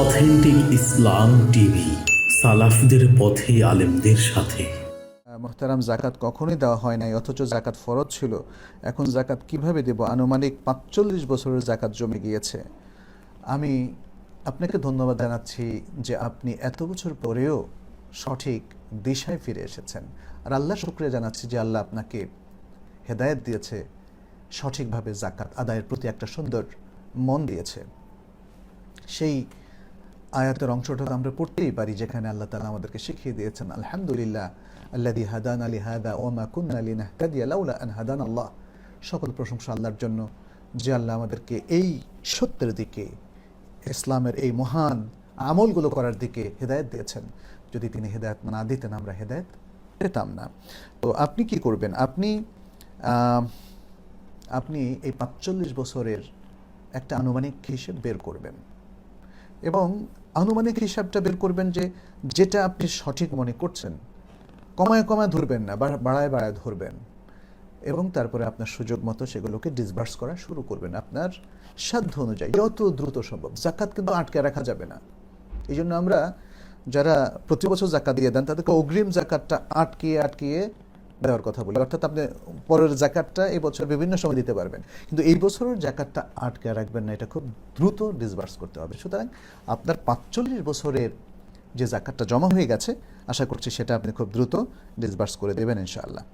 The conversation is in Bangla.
অথেন্টিক ইসলাম টিভি, সালাফদের পথে আলেমদের সাথে। মোহতারাম, জাকাত কখনোই দেওয়া হয় নাই, অথচ জাকাত ফরজ ছিল। এখন জাকাত কীভাবে দেব? আনুমানিক পাঁচচল্লিশ বছরের জাকাত জমে গিয়েছে। আমি আপনাকে ধন্যবাদ জানাচ্ছি যে আপনি এত বছর পরেও সঠিক দিশায় ফিরে এসেছেন। আর আল্লাহ শুক্রিয়া জানাচ্ছি যে আল্লাহ আপনাকে হেদায়েত দিয়েছে, সঠিকভাবে জাকাত আদায়ের প্রতি একটা সুন্দর মন দিয়েছে। সেই আয়াতের অংশটা আমরা পড়তেই পারি, যেখানে আল্লাহ তালা আমাদেরকে শিখিয়ে দিয়েছেন, আলহামদুলিল্লাহ আল্লাদি হাদান আলী হাদা ওমা কুন আলী নাহতাদিয়া লাউলা আন হাদান আল্লাহ। সকল প্রশংসা আল্লাহর জন্য যে আল্লাহ আমাদেরকে এই সত্যের দিকে, ইসলামের এই মহান আমলগুলো করার দিকে হেদায়েত দিয়েছেন। যদি তিনি হেদায়ত না দিতেন, আমরা হেদায়েত পেতাম না। তো আপনি কি করবেন? আপনি আপনি এই পাঁচচল্লিশ বছরের একটা আনুমানিক হিসেব বের করবেন। এবং আনুমানিক হিসাবটা বের করবেন যে যেটা আপনি সঠিক মনে করছেন, কমায় কমায় ধরবেন না বাড়ায় বাড়ায় ধরবেন এবং তারপরে আপনার সুযোগ মতো সেগুলোকে ডিসবার্স করা শুরু করবেন আপনার সাধ্য অনুযায়ী। যত দ্রুত সম্ভব। জাকাত কিন্তু আটকে রাখা যাবে না। এই জন্য আমরা যারা প্রতি বছর জাকাত দিয়ে দেন, তাদেরকে অগ্রিম জাকাতটা আটকিয়ে আটকিয়ে দেওয়ার কথা বলি। অর্থাৎ আপনি পরের জাকাতটা এই বছর বিভিন্ন সময় দিতে পারবেন। কিন্তু এই বছরের জাকাতটা আটকে রাখবেন না, এটা খুব দ্রুত ডিসবার্স করতে হবে। সুতরাং আপনার পাঁচচল্লিশ বছরের যে জাকাতটা জমা হয়ে গেছে, আশা করছি সেটা আপনি খুব দ্রুত ডিসবার্স করে দেবেন ইনশাআল্লাহ।